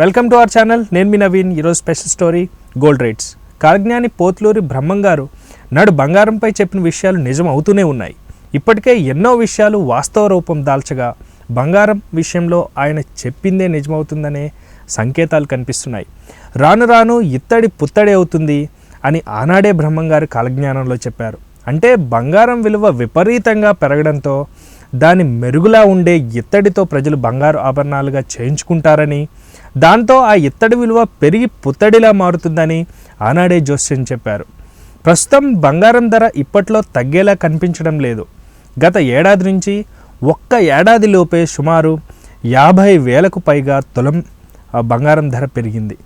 Welcome to our channel. నేను మీ నవీన్. ఈరోజు స్పెషల్ స్టోరీ గోల్డ్ రేట్స్. కాలజ్ఞాని పోత్లూరి బ్రహ్మంగారు నాడు బంగారంపై చెప్పిన విషయాలు నిజం అవుతూనే ఉన్నాయి. ఇప్పటికే ఎన్నో విషయాలు వాస్తవ రూపం దాల్చగా బంగారం విషయంలో ఆయన చెప్పిందే నిజమవుతుందనే సంకేతాలు కనిపిస్తున్నాయి. రాను రాను ఇత్తడి పుత్తడి అవుతుంది అని ఆనాడే బ్రహ్మం గారు కాలజ్ఞానంలో చెప్పారు. అంటే బంగారం విలువ విపరీతంగా పెరగడంతో దాని మెరుగులా ఉండే ఇత్తడితో ప్రజలు బంగారు ఆభరణాలుగా చేయించుకుంటారని దాంతో ఆ ఇత్తడి విలువ పెరిగి పుత్తడిలా మారుతుందని ఆనాడే జోస్యం చెప్పారు. ప్రస్తుతం బంగారం ధర ఇప్పట్లో తగ్గేలా కనిపించడం లేదు. గత ఏడాది నుంచి ఒక్క ఏడాదిలోపే సుమారు యాభై వేలకు పైగా తులం ఆ బంగారం ధర పెరిగింది.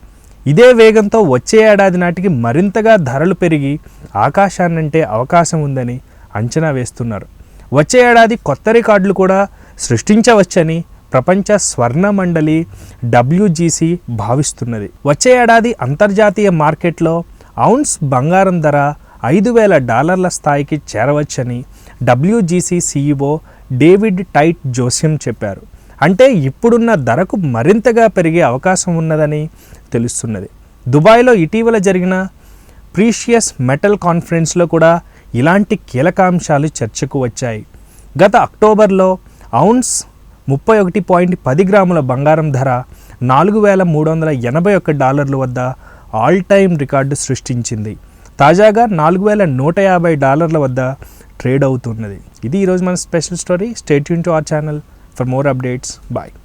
ఇదే వేగంతో వచ్చే ఏడాది నాటికి మరింతగా ధరలు పెరిగి ఆకాశాన్నంటే అవకాశం ఉందని అంచనా వేస్తున్నారు. వచ్చే ఏడాది కొత్త రికార్డులు కూడా సృష్టించవచ్చని ప్రపంచ స్వర్ణ మండలి డబ్ల్యూజీసీ భావిస్తున్నది. వచ్చే ఏడాది అంతర్జాతీయ మార్కెట్లో ఔన్స్ బంగారం ధర ఐదు వేల డాలర్ల స్థాయికి చేరవచ్చని డబ్ల్యూజీసీ సీఈఓ డేవిడ్ టైట్ జోస్యం చెప్పారు. అంటే ఇప్పుడున్న ధరకు మరింతగా పెరిగే అవకాశం ఉన్నదని తెలుస్తున్నది. దుబాయ్లో ఇటీవల జరిగిన ప్రీషియస్ మెటల్ కాన్ఫరెన్స్లో కూడా ఇలాంటి కీలకాంశాలు చర్చకు వచ్చాయి. గత అక్టోబర్లో ఔన్స్ ముప్పై ఒకటి పాయింట్ పది గ్రాముల బంగారం ధర నాలుగు వేల మూడు వందల ఎనభై ఒక్క డాలర్ల వద్ద ఆల్ టైమ్ రికార్డు సృష్టించింది. తాజాగా నాలుగు వేల నూట యాభై డాలర్ల వద్ద ట్రేడ్ అవుతున్నది. ఇది ఈరోజు మన special story stay Yoon to our channel for more updates bye